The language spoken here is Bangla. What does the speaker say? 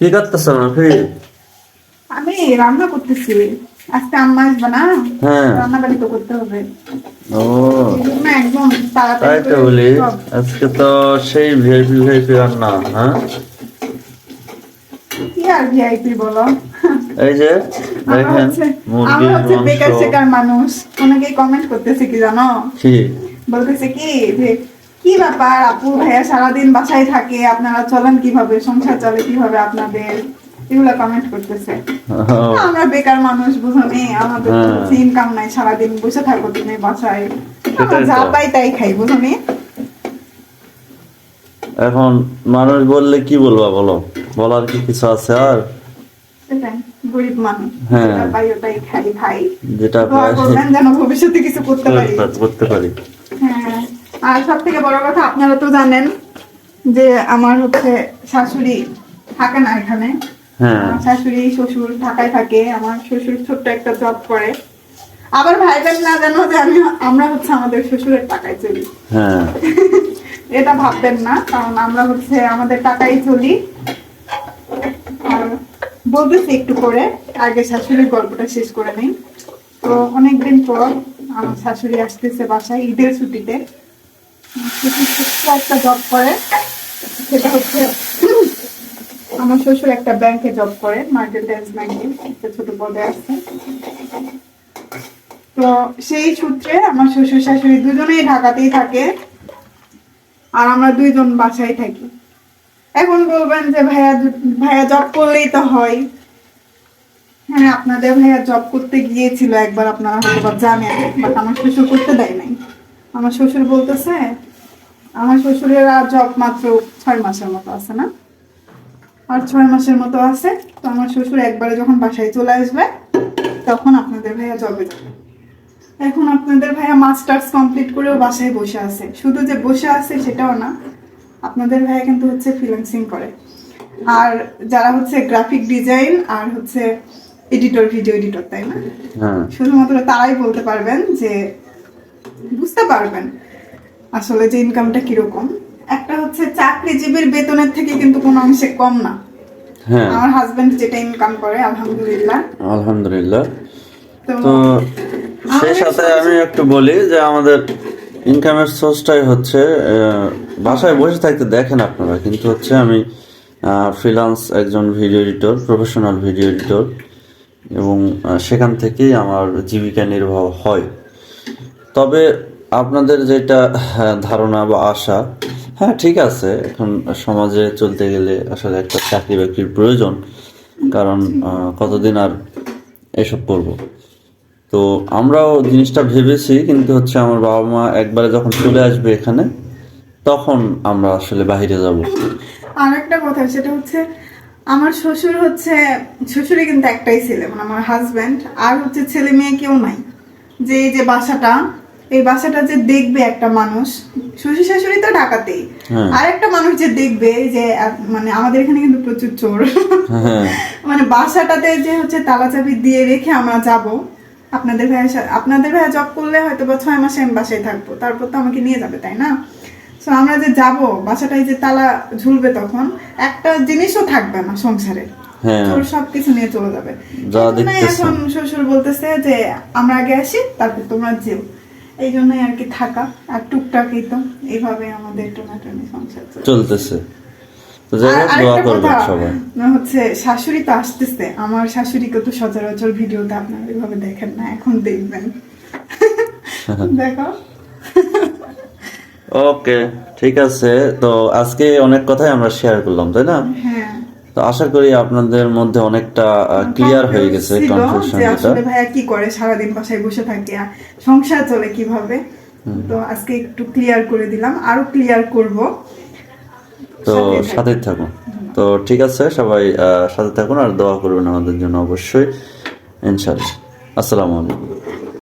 কি করতেছ মাফি আমি রান্না করতেছি। আজকে আম্মা আসবে না হ্যাঁ। রান্না বাড়ি তো করতে হবে। ও। একদম তাই তো বলি আজকে তো সেই ভিআইপি ভিআইপি রান্না হ্যাঁ? কি আর ভিআইপি বলো? এই যে দেখেন আমরা হচ্ছে বেকার মাংস মানুষ। অনেকেই কমেন্ট করতেছে কি জানো? কি? বলতেছে কি কি ব্যাপার আপু? ভাইয়া সারাদিন বাসায় থাকে আপনারা চলেন কীভাবে? সংসার চলে কীভাবে আপনাদের? এগুলা কমেন্ট করতেছে। আমরা বেকার মানুষ আমাদের হ্যাঁ। ইনকাম নাই সারাদিন বসে থাকো তুমি বাসায়। যা পাই তাই খাই এখন মানুষ বললে কি বলবা বলো? বলার কি কিছু আছে আর? গরিব মানুষ হ্যাঁ। যেটা পাই ওটাই খাই খাই যেটা পাই। যেন ভবিষ্যতে কিছু করতে পারি। করতে পারি। হ্যাঁ আর সব থেকে বড় কথা আপনারা তো জানেন যে আমার হচ্ছে শাশুড়ি থাকে না এখানে। হ্যাঁ। শাশুড়ি শ্বশুর ঢাকায় থাকে আমার শ্বশুর ছোট্ট একটা জব করে। আবার ভাইবেন না জানো যে আমি আমরা হচ্ছে আমাদের শ্বশুরের টাকায় চলি। হ্যাঁ। এটা ভাববেন না কারণ আমরা হচ্ছে আমাদের টাকাই চলি। আর বলতেছি একটু করে আগে শাশুড়ির গল্পটা শেষ করে নেই। তো অনেকদিন পর আমার শাশুড়ি আসতেছে বাসায় ঈদের ছুটিতে। একটা জব করে, সেটা হচ্ছে আমার শ্বশুর একটা ব্যাংকে জব করে মার্কেন্টাইজ ব্যাংকে একটা ছোট পদে আছে। তো সেই সূত্রে আমার শ্বশুর শাশুড়ি দুজনেই ঢাকাতেই থাকে, আর আমরা দুইজন বাসায় থাকি। এখন বলবেন যে, ভাইয়া ভাইয়া জব করলেই তো হয়। হ্যাঁ আপনাদের ভাইয়া জব করতে গিয়েছিল একবার, আপনারা হয়তো জানেন বাট আমার শ্বশুর করতে দেয় নাই। আমার শ্বশুর বলতেছে আমার শ্বশুরের আর জব মাত্র ছয় মাসের মতো আছে না? আর ছয় মাসের মতো আছে তো আমার শ্বশুর একবারে যখন বাসায় চলে আসবে তখন আপনাদের ভাইয়া জবে যাবে। এখন আপনাদের ভাইয়া মাস্টার্স কমপ্লিট করেও বাসায় বসে আছে। শুধু যে বসে আছে সেটাও না আপনাদের ভাইয়া কিন্তু হচ্ছে ফ্রিল্যান্সিং করে। আর যারা হচ্ছে গ্রাফিক ডিজাইন আর হচ্ছে এডিটর ভিডিও এডিটর তাই না? হ্যাঁ। শুধুমাত্র তারাই বলতে পারবেন যে বুঝতে পারবেন। আসলে যে ইনকামটা কীরকম একটা হচ্ছে চাকরিজীবীর বেতনের থেকে কিন্তু কোনো অংশে কম না। হ্যাঁ। আমার হাজবেন্ড যেটা ইনকাম করে আলহামদুলিল্লাহ। আলহামদুলিল্লাহ। তো সেই সাথে আমি একটু বলি যে আমাদের ইনকামের সোর্সটাই হচ্ছে বাসায় বসে থাকতে দেখেন আপনারা কিন্তু হচ্ছে আমি ফ্রিল্যান্স একজন video editor professional video editor এবং সেখান থেকেই আমার জীবিকা নির্বাহ হয়। তবে আপনাদের যেটা হ্যাঁ, ধারণা বা আশা হ্যাঁ ঠিক আছে এখন সমাজে চলতে গেলে আসলে একটা চাকরি বাকরির প্রয়োজন কারণ কতদিন আর এসব করব? তো আমরাও জিনিসটা ভেবেছি কিন্তু হচ্ছে আমার বাবা মা একবারে যখন চলে আসবে এখানে তখন আমরা আসলে বাইরে যাব। আর একটা কথা সেটা হচ্ছে আমার শ্বশুর হচ্ছে শ্বশুরে কিন্তু একটাই ছেলে মানে আমার হাজব্যান্ড আর হচ্ছে ছেলে মেয়ে কেউ নাই। যে এই যে বাসাটা এই বাসাটা যে দেখবে একটা মানুষ শ্বশুর শাশুড়ি তো ঢাকাতেই। হ্যাঁ। আর একটা মানুষ যে দেখবে যে মানে আমাদের এখানে কিন্তু প্রচুর চোর। হ্যাঁ। মানে বাসাটাতে যে হচ্ছে তালা চাবি দিয়ে রেখে আমরা যাব আপনাদের ভাইয়া আপনাদের ভাইয়া জব করলে হয়তো বা ছয় মাসে আমি বাসায় থাকব তারপর তো আমাকে নিয়ে যাবে তাই না? তো আমরা যে যাব বাসাটায় যে তালা ঝুলবে তখন একটা জিনিসও থাকবে না সংসারে। হ্যাঁ। চোর সব নিয়ে চলে যাবে। এখন শ্বশুর বলতেছে যে আমরা আগে আসি তারপর তোমরা যেও। এই জন্যই আর কি থাকা। আর টুকটাকই তো এইভাবে আমাদের টোনাটনি সংসার চলতেছে। হচ্ছে শাশুড়ি তো আসতেছে। আমার শাশুড়িকে তো সচরাচর ভিডিওতে আপনারা এভাবে দেখেন না এখন দেখবেন। দেখো। ওকে ঠিক আছে। তো আজকে অনেক কথাই আমরা শেয়ার করলাম তাই না? হ্যাঁ। তো আশা করি আপনাদের মধ্যে অনেকটা ক্লিয়ার হয়ে গেছে কনফিউশন আসলে ভাইয়া কি করে সারাদিন বাসায় বসে থাকে সংসার চলে কীভাবে? তো আজকে একটু ক্লিয়ার করে দিলাম আরও ক্লিয়ার করব। তো সাথে থাকুন। তো ঠিক আছে সবাই সাথে থাকুন আর দোয়া করবেন আমাদের জন্য অবশ্যই ইনশাল্লাহ আসসালামু আলাইকুম।